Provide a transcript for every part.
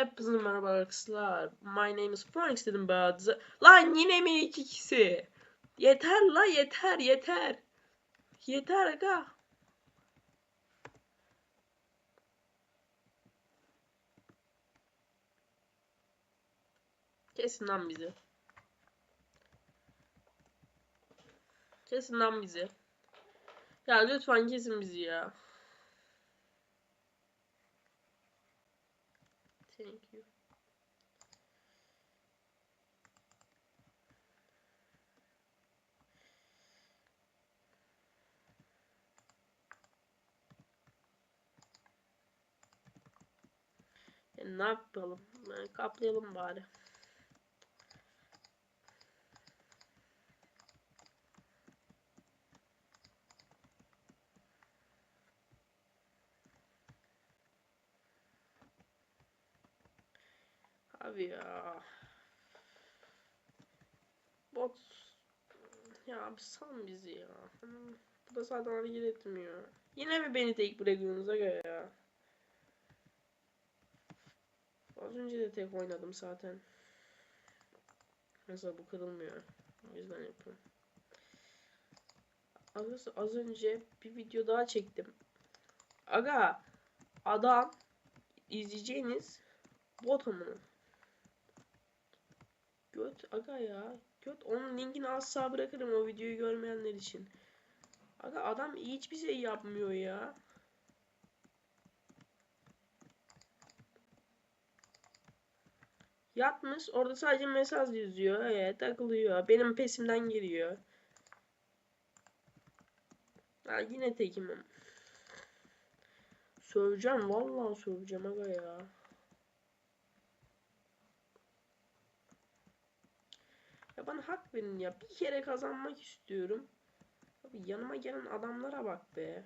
Hepinize merhaba arkadaşlar. My name is Phoenix dedim ben. Lan yine mi iki kişi? Yeter la yeter yeter. Yeter aga. Kesin lan bizi. Kesin lan bizi. Ya lütfen kesin bizi ya. Thank you. E, ne yapalım? Kaplayalım bari. Abi ya. Bot. Ya abi sal bizi ya. Bu da zaten hareket etmiyor. Yine mi beni tek bırakıyorsunuz aga ya? Az önce de tek oynadım zaten. Mesela bu kırılmıyor. O yüzden yapıyorum. Az, az önce bir video daha çektim. Aga adam izleyeceğiniz bot. Göt aga ya. Göt onun linkini asla bırakırım o videoyu görmeyenler için. Aga adam hiçbir şey yapmıyor ya. Yatmış orada sadece mesaj yazıyor. Evet takılıyor. Benim pesimden giriyor. Ha yine tekim. Söveceğim vallahi söveceğim aga ya. Bana hak verin ya. Bir kere kazanmak istiyorum. Abi yanıma gelen adamlara bak be.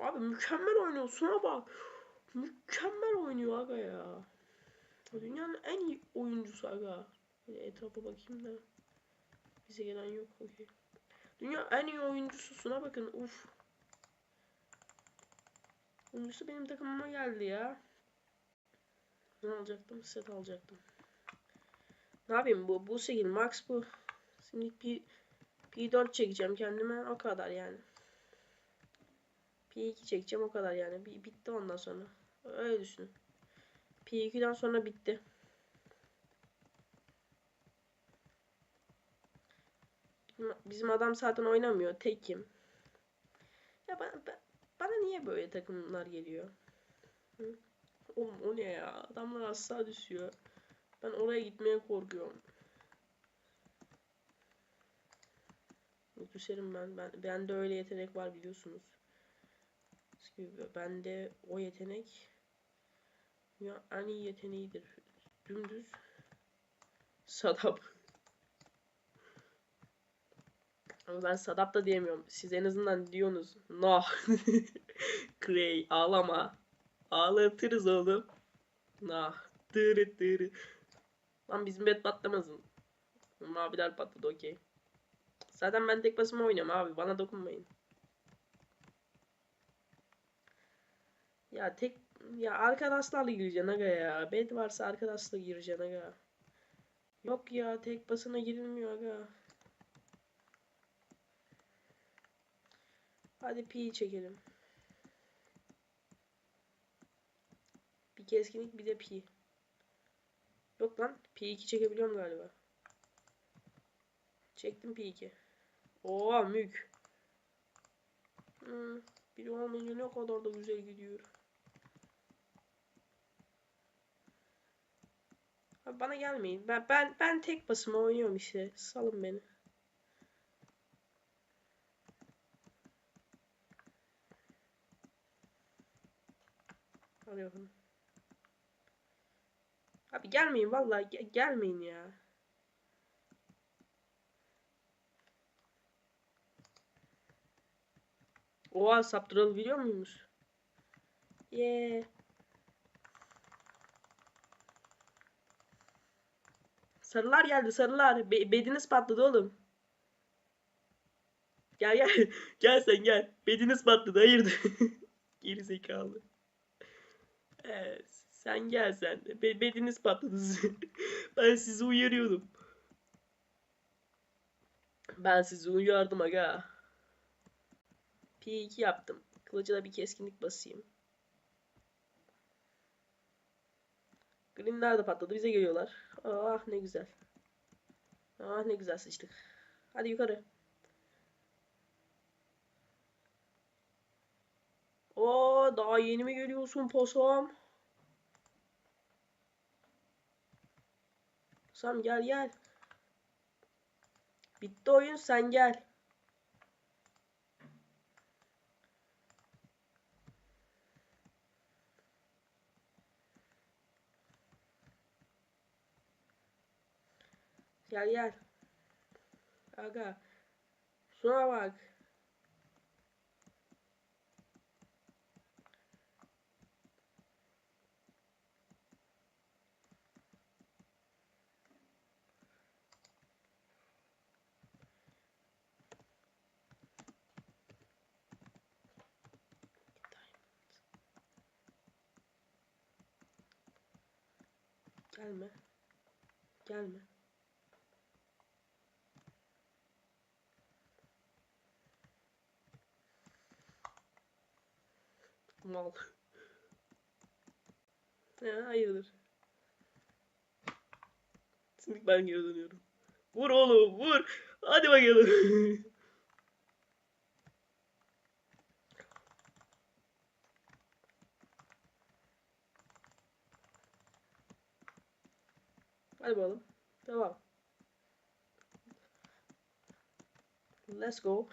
Abi mükemmel oynuyor. Şuna bak. Mükemmel oynuyor aga ya. Dünyanın en iyi oyuncusu aga. Etrafa bakayım da. Bize gelen yok. Okey. Dünya en iyi oyuncusu. Şuna bakın. Uf. Oyuncusu benim takımıma geldi ya. Ne alacaktım? Set alacaktım. Ne yapayım bu bu şekil max bu. Şimdi bir P4 çekeceğim kendime o kadar yani. P2 çekeceğim o kadar yani. Bir, bitti ondan sonra. Öyle düşünün. P2'den sonra bitti. Bizim adam zaten oynamıyor. Tekim. Ya bana, bana niye böyle takımlar geliyor? Oğlum o ne ya? Adamlar asla düşüyor. Ben oraya gitmeye korkuyorum. Düşerim ben. ben. Bende öyle yetenek var biliyorsunuz. Bende o yetenek ya en iyi yeteneğidir. Dümdüz. Sadap. Ama ben Sadap da diyemiyorum. Siz en azından diyorsunuz. No. Clay ağlama. Ağlatırız oğlum. Nah. Tırı tırı. Lan bizim bet patlamasın. Maviler patladı okey. Zaten ben tek başıma oynuyorum abi. Bana dokunmayın. Ya tek ya arkadaşlarla gireceksin aga ya. Bed varsa arkadaşla gireceksin aga. Yok ya tek basına girilmiyor aga. Hadi pi çekelim. Bir keskinlik bir de pi. Yok lan P2 çekebiliyorum galiba. Çektim P2. Oo mük. Hmm, biri olmayınca ne kadar da güzel gidiyor. Abi bana gelmeyin. Ben ben ben tek basıma oynuyorum işte. Salın beni. Arıyorum. Abi gelmeyin vallahi ge gelmeyin ya. Oha saptıralı biliyor muymuş? Yeah. Sarılar geldi sarılar. Be bediniz patladı oğlum. Gel gel. gel sen gel. Bediniz patladı hayırdır. Geri zekalı. Evet. Sen gel sen. Be bediniz patladı ben sizi uyarıyordum. Ben sizi uyardım aga. P2 yaptım. Kılıcına da bir keskinlik basayım. Greenler de patladı. Bize geliyorlar. Ah ne güzel. Ah ne güzel sıçtık. Hadi yukarı. Oo daha yeni mi geliyorsun posam? Posam gel gel. Bitti oyun sen gel. Gel gel. Aga. Şuna bak. Gelme. Gelme. Mal. Ya hayırdır. Şimdi ben geri dönüyorum. Vur oğlum vur. Hadi bakalım. Hadi bakalım. Devam. Let's go.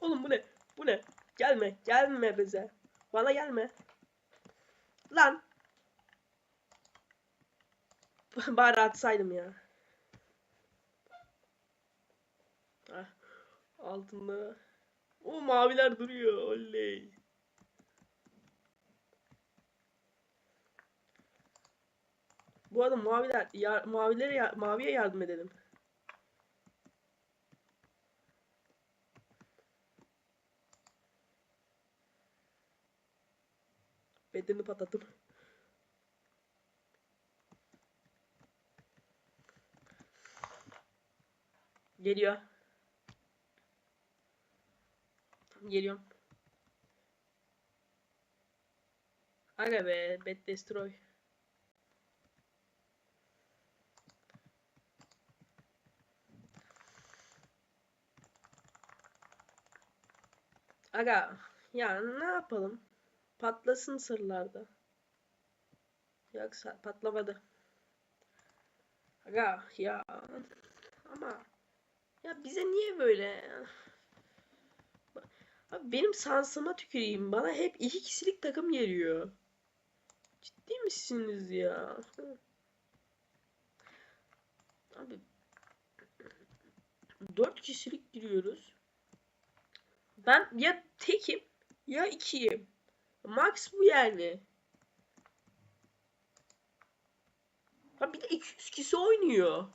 Oğlum bu ne? Bu ne? Gelme. Gelme bize. Bana gelme. Lan. Bari atsaydım ya. Ah. Altında. O maviler duruyor. Oley. Bu arada maviler ya, mavilere ya, maviye yardım edelim. Bedenini patlattım. Geliyor. Geliyorum. Aga be, Bed Destroy. Aga, ya ne yapalım? Patlasın sırlarda. Yoksa patlamadı. Aga ya ama ya bize niye böyle? Abi benim sansıma tüküreyim. Bana hep iki kişilik takım geliyor. Ciddi misiniz ya? Abi dört kişilik giriyoruz. Ben ya tekim ya ikiyim. Max bu yani. Ha bir de 200 kişi oynuyor.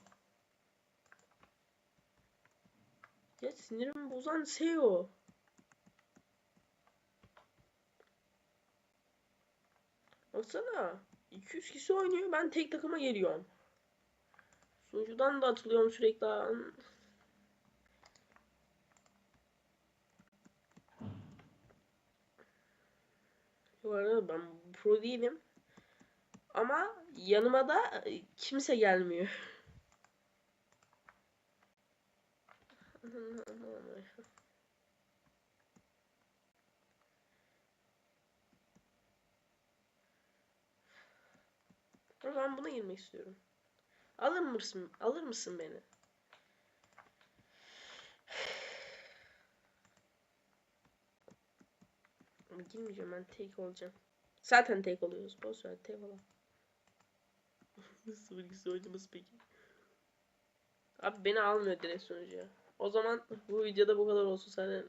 Ya sinirimi bozan şey o. Baksana. 200 kişi oynuyor. Ben tek takıma geliyorum. Sunucudan da atılıyorum sürekli. Bu arada ben pro değilim. Ama yanıma da kimse gelmiyor. Ben buna girmek istiyorum. Alır mısın? Alır mısın beni? Ama girmeyeceğim ben tek olacağım. Zaten tek oluyoruz. Boş ver tek olalım. Nasıl bilgisi oynaması peki? Abi beni almıyor direkt sonucu ya. O zaman bu videoda bu kadar olsun. Zaten